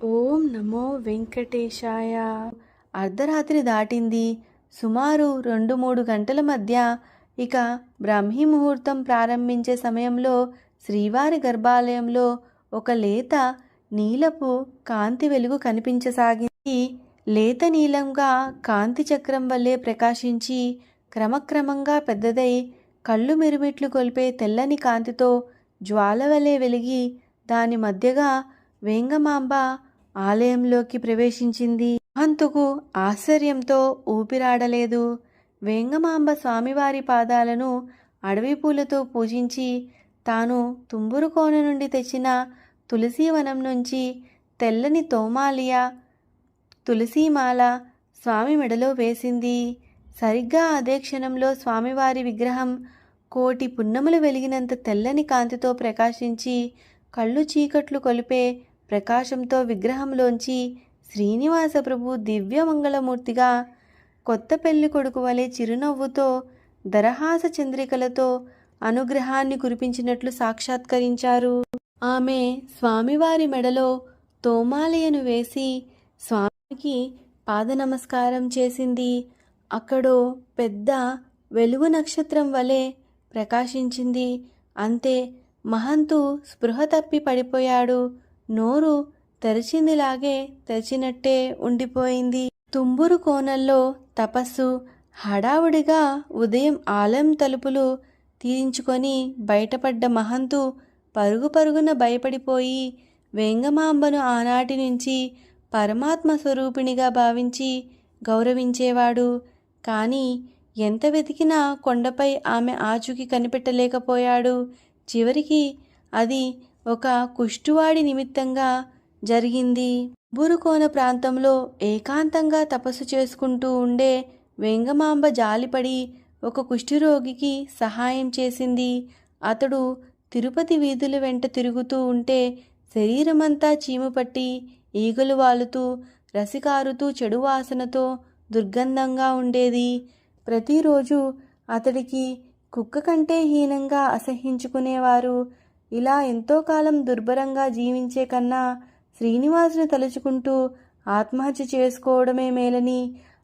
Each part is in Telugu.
ఓం నమో వెంకటేశాయ. అర్ధరాత్రి దాటింది. సుమారు రెండు మూడు గంటల మధ్య ఇక బ్రాహ్మీ ముహూర్తం ప్రారంభించే సమయంలో శ్రీవారి గర్భాలయంలో ఒక లేత నీలపు కాంతి వెలుగు కనిపించసాగింది. లేత నీలంగా కాంతి చక్రం వల్లే ప్రకాశించి క్రమక్రమంగా పెద్దదై కళ్ళు మిరుమిట్లు కొలిపే తెల్లని కాంతితో జ్వాల వలె వెలిగి దాని మధ్యగా వేంగమాంబ ఆలయంలోకి ప్రవేశించింది. మహంతుకు ఆశ్చర్యంతో ఊపిరాడలేదు. వేంగమాంబ స్వామివారి పాదాలను అడవి పూలతో పూజించి తాను తుంబురు కోన నుండి తెచ్చిన తులసీవనం నుంచి తెల్లని తోమాలియా తులసీమాల స్వామి మెడలో వేసింది. సరిగ్గా అదే క్షణంలో స్వామివారి విగ్రహం కోటి పున్నములు వెలిగినంత తెల్లని కాంతితో ప్రకాశించి కళ్ళు చీకట్లు కొలిపే ప్రకాశంతో విగ్రహంలోంచి శ్రీనివాస ప్రభు దివ్యమంగళమూర్తిగా కొత్త పెళ్ళి కొడుకు వలె చిరునవ్వుతో దరహాస చంద్రికలతో అనుగ్రహాన్ని కురిపించినట్లు సాక్షాత్కరించారు. ఆమె స్వామివారి మెడలో తోమాలయను వేసి స్వామికి పాదనమస్కారం చేసింది. అక్కడో పెద్ద వెలుగు నక్షత్రం వలె ప్రకాశించింది. అంతే మహంతు స్పృహ తప్పి పడిపోయాడు. నోరు తెరిచిందిలాగే తెరిచినట్టే ఉండిపోయింది. తుంబురు కోనల్లో తపస్సు హడావుడిగా ఉదయం ఆలయం తలుపులు తీయించుకొని బయటపడ్డ మహంతు పరుగు పరుగున భయపడిపోయి వేంగమాంబను ఆనాటి నుంచి పరమాత్మ స్వరూపిణిగా భావించి గౌరవించేవాడు. కానీ ఎంత వెతికినా కొండపై ఆమె ఆచూకీ కనిపెట్టలేకపోయాడు. చివరికి అది ఒక కుష్టువాడి నిమిత్తంగా జరిగింది. బురుకోన ప్రాంతంలో ఏకాంతంగా తపస్సు చేసుకుంటూ ఉండే వెంగమాంబ జాలిపడి ఒక కుష్ఠిరోగికి సహాయం చేసింది. అతడు తిరుపతి వీధుల వెంట తిరుగుతూ ఉంటే శరీరమంతా చీము పట్టి ఈగలు వాలుతూ రసికారుతూ చెడు వాసనతో దుర్గంధంగా ఉండేది. ప్రతిరోజు అతడికి కుక్క కంటే హీనంగా అసహించుకునేవారు ఇలా ఎంతో కాలం దుర్భరంగా జీవించే కన్నా శ్రీనివాసుని తలుచుకుంటూ ఆత్మహత్య చేసుకోవడమే మేలని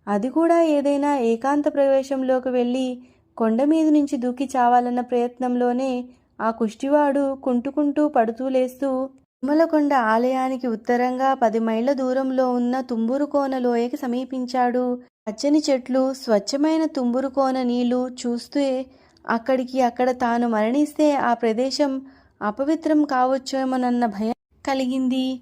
అది కూడా ఏదైనా ఏకాంత ప్రవేశంలోకి వెళ్ళి కొండ మీద నుంచి దూకి చావాలన్న ప్రయత్నంలోనే ఆ కుష్టివాడు కుంటుకుంటూ పడుతూ లేస్తూ తిరుమలకొండ ఆలయానికి ఉత్తరంగా పది మైళ్ళ దూరంలో ఉన్న తుంబురుకోన లోయకి సమీపించాడు. పచ్చని చెట్లు స్వచ్ఛమైన తుంబురుకోన నీళ్ళు చూస్తే అక్కడికి అక్కడ తాను మరణిస్తే ఆ ప్రదేశం అపవిత్రం కావచ్చేమోనన్న భయం కలిగింది.